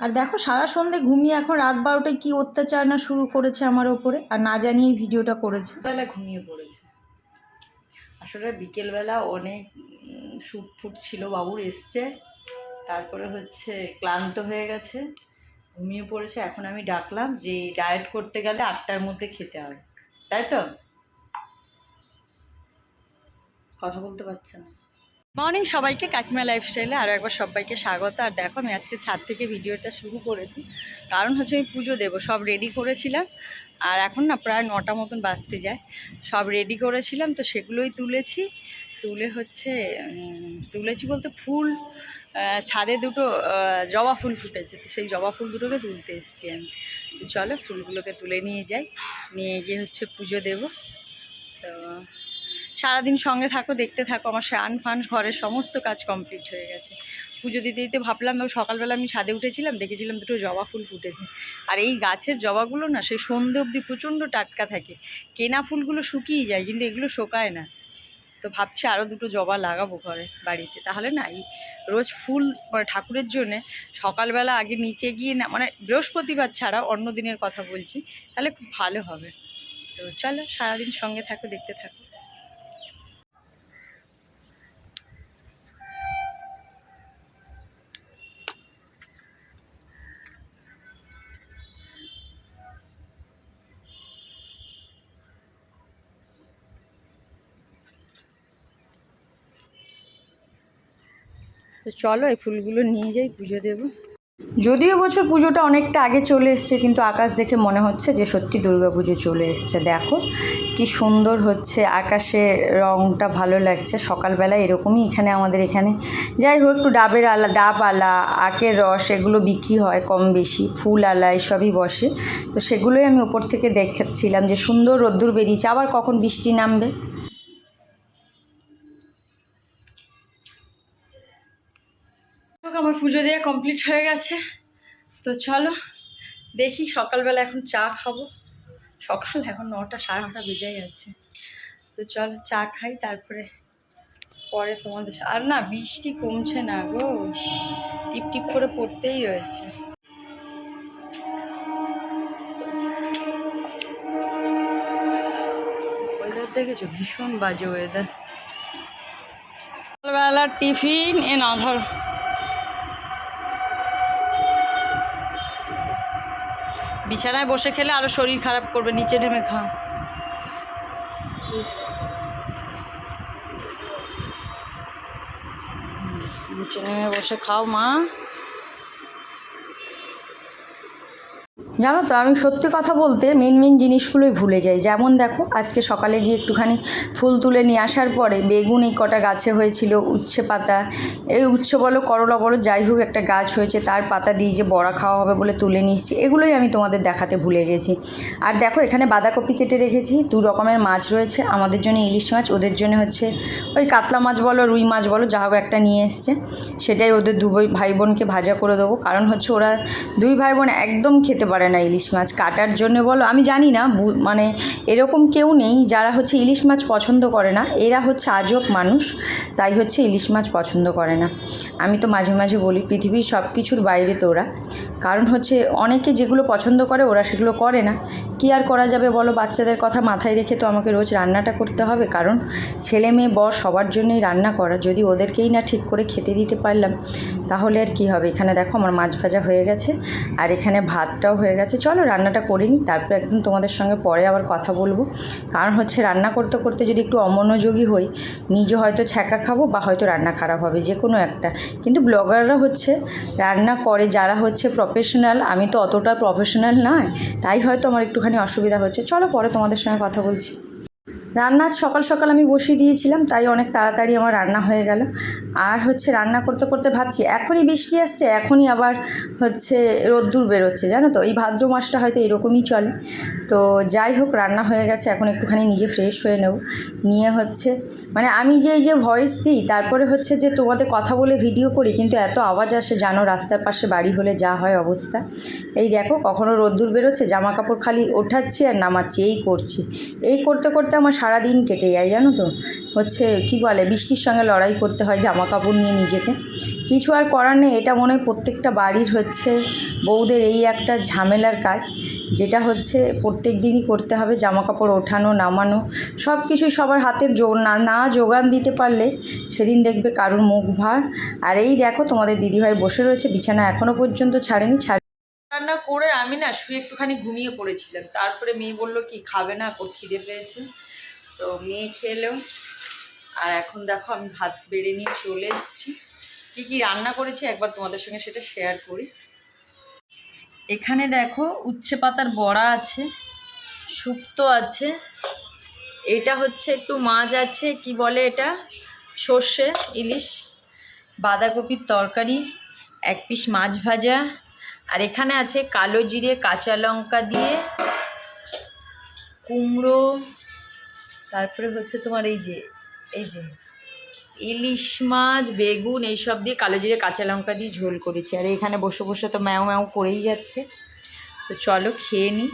আর দেখো, সারা সন্ধে ঘুমিয়ে এখন রাত বারোটায় কী অত্যাচার না শুরু করেছে আমার ওপরে? আর না জানিয়ে ভিডিওটা করেছে। বেলা ঘুমিয়ে পড়েছে। আসলে বিকেলবেলা অনেক শ্যুট ফুট ছিল, বাবুর এসছে। তারপরে হচ্ছে ক্লান্ত হয়ে গেছে, ঘুমিয়ে পড়েছে। এখন আমি ডাকলাম যে, ডায়েট করতে গেলে আটটার মধ্যে খেতে হবে। তাই তো? কথা বলতে পারছে না। মর্নিং সবাইকে কাকিমা লাইফস্টাইলে আরও একবার সবাইকে স্বাগত। আর দেখো, আমি আজকে ছাদ থেকে ভিডিওটা শুরু করেছি। কারণ হচ্ছে আমি পুজো দেবো, সব রেডি করেছিলাম। আর এখন না প্রায় নটা মতন বাজতে যায়। সব রেডি করেছিলাম, তো সেগুলোই তুলেছি। তুলে হচ্ছে তুলেছি বলতে ফুল ছাদে দুটো জবা ফুল ফুটেছে। তো সেই জবা ফুল দুটোকে তুলতে এসেছি আমি। চলো, ফুলগুলোকে তুলে নিয়ে যাই। নিয়ে গিয়ে হচ্ছে পুজো দেবো। সারাদিন সঙ্গে থাকো, দেখতে থাকো, আমার স্নান ফান, ঘরের সমস্ত কাজ কমপ্লিট হয়ে গেছে। পুজো দিতে দিতে ভাবলাম সকালবেলা আমি ছাদে উঠেছিলাম, দেখেছিলাম দুটো জবা ফুল ফুটেছে। আর এই গাছের জবাগুলো না, সেই সন্ধে অবধি প্রচণ্ড টাটকা থাকে। কেনা ফুলগুলো শুকিয়ে যায়, কিন্তু এগুলো শোকায় না। তো ভাবছি আরও দুটো জবা লাগাবো ঘরে, বাড়িতে। তাহলে না, এই রোজ ফুল মানে ঠাকুরের জন্যে সকালবেলা আগে নিচে গিয়ে না মানে বৃহস্পতিবার ছাড়া অন্য দিনের কথা বলছি, তাহলে খুব ভালো হবে। তো চলো, সারাদিন সঙ্গে থাকো, দেখতে থাকো। তো চলো এই ফুলগুলো নিয়ে যাই, পুজো দেবো। যদিও বছর পুজোটা অনেকটা আগে চলে এসছে, কিন্তু আকাশ দেখে মনে হচ্ছে যে সত্যি দুর্গা পুজো চলে এসছে। দেখো কি সুন্দর হচ্ছে, আকাশের রংটা ভালো লাগছে। সকালবেলা এরকমই এখানে আমাদের এখানে। যাই হোক, একটু ডাবের আলা, ডাব আলা, আখের রস, এগুলো বিক্রি হয় কম বেশি, ফুল আলা, এসবই বসে। তো সেগুলোই আমি ওপর থেকে দেখাচ্ছিলাম যে সুন্দর রোদ্দুর বেরিয়েছে। আবার কখন বৃষ্টি নামবে? আমার পুজো দেওয়া কমপ্লিট হয়ে গেছে। তো চলো, দেখি সকালবেলা এখন চা খাব। সকাল এখন নটা, সাড়ে নটা বেজে গেছে। তো চলো চা খাই, তারপরে পরে তোমাদের আর না, বৃষ্টি কমছে না গো। টিপ টিপ করে পড়তেই রয়েছে। দেখেছ? ভীষণ বাজে ওয়েদার সকালবেলার টিফিন, এ না, ধরো। বিছানায় বসে খেলে আরও শরীর খারাপ করবে, নিচে নেমে খা। নিচে নেমে বসে খাও মা। জানো তো, আমি সত্যি কথা বলতে মেন মেন জিনিসগুলোই ভুলে যাই। যেমন দেখো, আজকে সকালে গিয়ে একটুখানি ফুল তুলে নিয়ে আসার পরে বেগুন এই কটা গাছে হয়েছিল, উচ্ছে পাতা, এই উচ্ছে বলো, করলা বলো, যাই হোক একটা গাছ হয়েছে, তার পাতা দিয়ে যে বড়া খাওয়া হবে বলে তুলে এসেছি, এগুলোই আমি তোমাদের দেখাতে ভুলে গেছি। আর দেখো, এখানে বাঁধাকপি কেটে রেখেছি, দু রকমের মাছ রয়েছে, আমাদের জন্য ইলিশ মাছ, ওদের জন্য হচ্ছে ওই কাতলা মাছ বলো, রুই মাছ বলো, যা হোক একটা নিয়ে এসছে। সেটাই ওদের দু ভাই বোনকে ভাজা করে দেবো, কারণ হচ্ছে ওরা দুই ভাই বোন একদম খেতে পারে না ইলিশ মাছ কাটার জন্য বলো, আমি জানি না মানে এরকম কেউ নেই যারা হচ্ছে ইলিশ মাছ পছন্দ করে না। এরা হচ্ছে আজব মানুষ, তাই হচ্ছে ইলিশ মাছ পছন্দ করে না। আমি তো মাঝে মাঝে বলি, পৃথিবীর সব কিছুর বাইরে তো ওরা। কারণ হচ্ছে অনেকে যেগুলো পছন্দ করে, ওরা সেগুলো করে না। কি আর করা যাবে বলো, বাচ্চাদের কথা মাথায় রেখে তো আমাকে রোজ রান্নাটা করতে হবে। কারণ ছেলে মেয়ে বর সবার জন্যই রান্না করা। যদি ওদেরকেই না ঠিক করে খেতে দিতে পারলাম, তাহলে আর কি হবে? এখানে দেখো আমার মাছ ভাজা হয়ে গেছে, আর এখানে ভাতটাও হয়ে গেছে। চলো রান্নাটা করে নিই, তারপর একদম তোমাদের সঙ্গে পরে আবার কথা বলব। কারণ হচ্ছে রান্না করতে করতে যদি একটু অমনোযোগী হই, নিজে হয়তো ছ্যাঁকা খাব বা হয়তো রান্না খারাপ হবে, যে কোনো একটা। কিন্তু ব্লগাররা হচ্ছে রান্না করে, যারা হচ্ছে প্রফেশনাল আমি তো অতটা প্রফেশনাল নয়, তাই হয়তো আমার একটুখানি অসুবিধা হচ্ছে। চলো পরে তোমাদের সঙ্গে কথা বলছি। রান্না সকাল সকাল আমি বসিয়ে দিয়েছিলাম, তাই অনেক তাড়াতাড়ি আমার রান্না হয়ে গেল। আর হচ্ছে রান্না করতে করতে ভাবছি, এখনই বৃষ্টি আসছে, এখনই আবার হচ্ছে রোদ্দুর বেরোচ্ছে, জানো তো? এই ভাদ্র মাসটা হয়তো এরকমই চলে। তো যাই হোক, রান্না হয়ে গেছে, এখন একটুখানি নিজে ফ্রেশ হয়ে নেব। নিয়ে হচ্ছে মানে আমি যে, এই যে ভয়েস দিই, তারপরে হচ্ছে যে তোমাদের কথা বলে ভিডিও করি, কিন্তু এত আওয়াজ আসে, জানো, রাস্তার পাশে বাড়ি হলে যা হয় অবস্থা। এই দেখো, কখনো রোদ্দুর বেরোচ্ছে জামা কাপড় খালি ওঠাচ্ছি আর নামাচ্ছি, এই করছি। এই করতে করতে আমার সারা দিন কেটে যায়, জানো তো? হচ্ছে, কি বলে, বৃষ্টির সঙ্গে লড়াই করতে হয় জামা কাপড় নিয়ে নিজেকে। কিছু আর করার নেই, এটা মনে হয় প্রত্যেকটা বাড়ির হচ্ছে বউদের এই একটা ঝামেলার কাজ, যেটা হচ্ছে প্রত্যেক দিনই করতে হবে জামা কাপড় ওঠানো, নামানো সব কিছু সবার হাতের জো, না না যোগান দিতে পারলে সেদিন দেখবে কারুর মুখ ভার। আর এই দেখো, তোমাদের দিদিভাই বসে রয়েছে, বিছানা এখনও পর্যন্ত ছাড়েনি, ছাড় রান্না করে আমি না শুয়ে একটুখানি ঘুমিয়ে পড়েছিলাম। তারপরে মেয়ে বলল, কি, খাবে না? খিদে পেয়েছে। তো মেয়ে খেলেও আর এখন দেখো আমি ভাত বেড়ে নিয়ে চলে এসেছি। কী কী রান্না করেছি একবার তোমাদের সঙ্গে সেটা শেয়ার করি। এখানে দেখো উচ্ছে পাতার বড়া আছে, শুক্তো আছে, এটা হচ্ছে একটু মাছ আছে, কি বলে এটা? সর্ষে, ইলিশ, বাঁধাকপির তরকারি, এক পিস মাছ ভাজা, আর এখানে আছে কালো জিরে, কাঁচা লঙ্কা দিয়ে, কুমড়ো তারপরে হচ্ছে তোমার এই যে এই যে ইলিশ মাছ, বেগুন এইসব দিয়ে কালো জিরে, কাঁচা লঙ্কা দিয়ে ঝোল করেছি। আর এখানে বসে বসে তো ম্যাও ম্যাও করেই যাচ্ছে। তো চলো খেয়ে নিই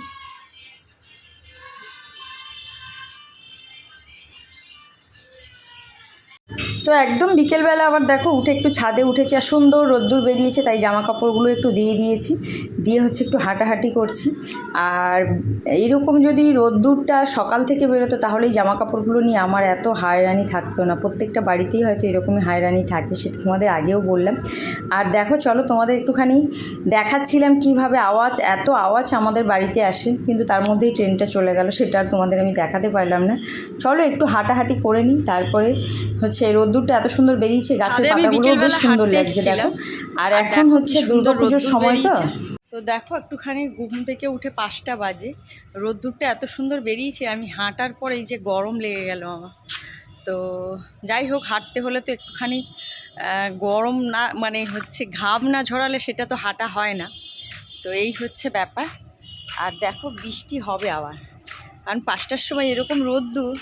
তো একদম বিকেলবেলা আবার দেখো উঠে একটু ছাদে উঠেছি আর সুন্দর রোদ্দুর বেরিয়েছে, তাই জামা কাপড়গুলো একটু দিয়ে দিয়েছি, দিয়ে হচ্ছে একটু হাঁটাহাঁটি করছি। আর এইরকম যদি রোদ্দুরটা সকাল থেকে বেরোতো তাহলেই জামা কাপড়গুলো নিয়ে আমার এত হায়রানি থাকতো না, প্রত্যেকটা বাড়িতেই হয়তো এরকমই হায়রানি থাকে, সেটা তোমাদের আগেও বললাম। আর দেখো চলো তোমাদের একটুখানি দেখাচ্ছিলাম কীভাবে আওয়াজ, এত আওয়াজ আমাদের বাড়িতে আসে, কিন্তু তার মধ্যেই ট্রেনটা চলে গেল, সেটা আর তোমাদের আমি দেখাতে পারলাম না। চলো একটু হাঁটাহাঁটি করে নিই, তারপরে হচ্ছে রোদ্দুরটা এত সুন্দর বেরিয়েছে গাছের পাতাগুলো বেশ সুন্দর লাগছে দেখো। আর এখন হচ্ছে দুর্গাপুজোর সময় তো। তো দেখো একটুখানি ঘুম থেকে উঠে পাঁচটা বাজে। রোদ্দুরটা এত সুন্দর বেরিয়েছে আমি হাঁটার পর এই যে গরম লেগে গেল আমার। তো যাই হোক হাঁটতে হলে তো একটুখানি গরম না মানে হচ্ছে ঘাম না ঝরালে সেটা তো হাঁটা হয় না। তো এই হচ্ছে ব্যাপার। আর দেখো বৃষ্টি হবে আবার। কারণ পাঁচটার সময় এরকম রোদ্দুর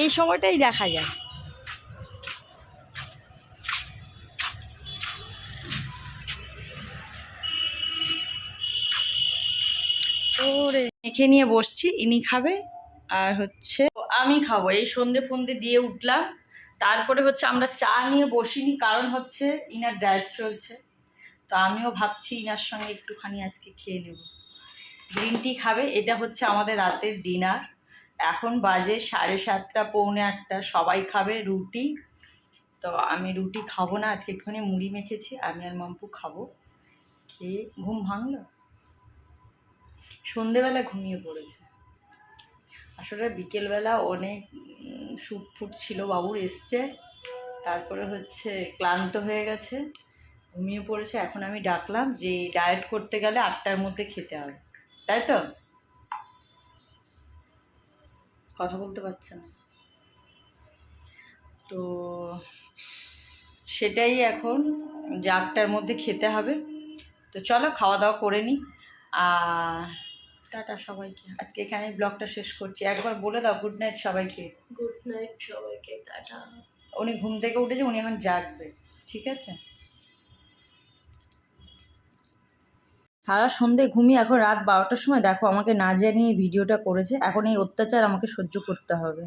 এই সময়টাই দেখা যায়। ওরে। মেখে নিয়ে বসছি, ইনি খাবে, আর হচ্ছে আমি খাব। এই সন্ধে ফন্দে দিয়ে উঠলাম। তারপরে হচ্ছে আমরা চা নিয়ে বসিনি, কারণ হচ্ছে ইনার ডায়েট চলছে। তো আমিও ভাবছি ইনার সঙ্গে একটুখানি আজকে খেয়ে নেব। গ্রিন টি খাবে, এটা হচ্ছে আমাদের রাতের ডিনার। এখন বাজে সাড়ে সাতটা, পৌনে আটটা, সবাই খাবে রুটি। তো আমি রুটি খাব না, আজকে একটুখানি মুড়ি মেখেছি, আমি আর মাম্পু খাব। খেয়ে ঘুম ভাঙলো? সন্ধেবেলা ঘুমিয়ে পড়েছে। আসলে বিকেলবেলা অনেক শ্যুট ফুট ছিল, বাবুর এসছে। তারপরে হচ্ছে ক্লান্ত হয়ে গেছে, ঘুমিয়ে পড়েছে। এখন আমি ডাকলাম যে, ডায়েট করতে গেলে আটটার মধ্যে খেতে হবে। তাই তো? কথা বলতে পারছে না। তো সেটাই এখন যে আটটার মধ্যে খেতে হবে। তো চলো খাওয়া দাওয়া করে নিই। আর টাটা সবাইকে। আজকে এখানে ব্লগটা শেষ করছি। একবার বলে দাও গুড নাইট সবাইকে। গুড নাইট সবাইকে টাটা। উনি ঘুম থেকে উঠেছে উনি এখন জাগবে ঠিক আছে? সারা সন্ধে ঘুমিয়ে এখন রাত বারোটার সময় দেখো আমাকে না জানিয়ে ভিডিওটা করেছে। এখন এই অত্যাচার আমাকে সহ্য করতে হবে।